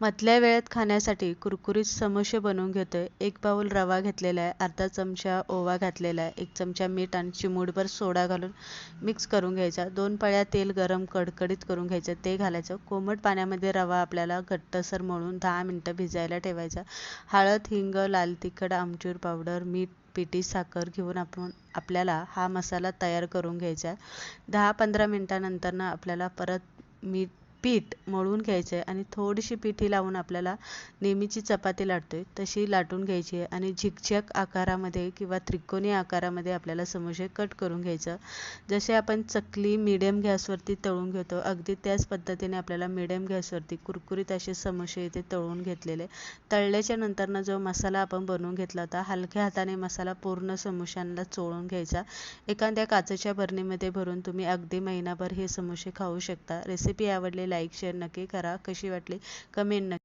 मधल्या वेळेत खाण्यासाठी कुरकुरीत समोसे बनवून घेतोय. एक बाउल रवा घेतलेला आहे अर्धा चमचा ओवा घातलेला आहे एक चमचा मीठ आणि चिमूटभर सोडा घालून मिक्स करून घ्यायचा. दोन पळ्या तेल गरम कडकडीत करून घ्यायचं. ते घालायचं. कोमट पाण्यामध्ये रवा आपल्याला घट्टसर मळून दहा मिनटं भिजायला ठेवायचा. हळद हिंग लाल तिखट आमचूर पावडर मीठ पिठी साखर घेऊन आपण आपल्याला हा मसाला तयार करून घ्यायचा. आहे दहा पंधरा मिनटानंतर ना आपल्याला परत मीठ पीठ मळून घ्यायचं आहे आणि थोडीशी पिठी लावून आपल्याला नेहमीची चपाती लाटतोय तशी लाटून घ्यायची आहे आणि झिकझॅक आकारामध्ये किंवा त्रिकोणी आकारामध्ये आपल्याला समोसे कट करून घ्यायचं. जसे आपण चकली मिडियम गॅसवरती तळून घेतो अगदी त्याच पद्धतीने आपल्याला मिडियम गॅसवरती कुरकुरीत असे समोसे इथे तळून घेतलेले. तळल्याच्या नंतरनं जो मसाला आपण बनवून घेतला होता हलक्या हाताने मसाला पूर्ण समोश्यांना चोळून घ्यायचा. एखाद्या काचेच्या बरणीमध्ये भरून तुम्ही अगदी महिनाभर हे समोसे खाऊ शकता. रेसिपी आवडलेली लाईक शेअर नक्की करा. कशी वाटली? कमेंट नक्की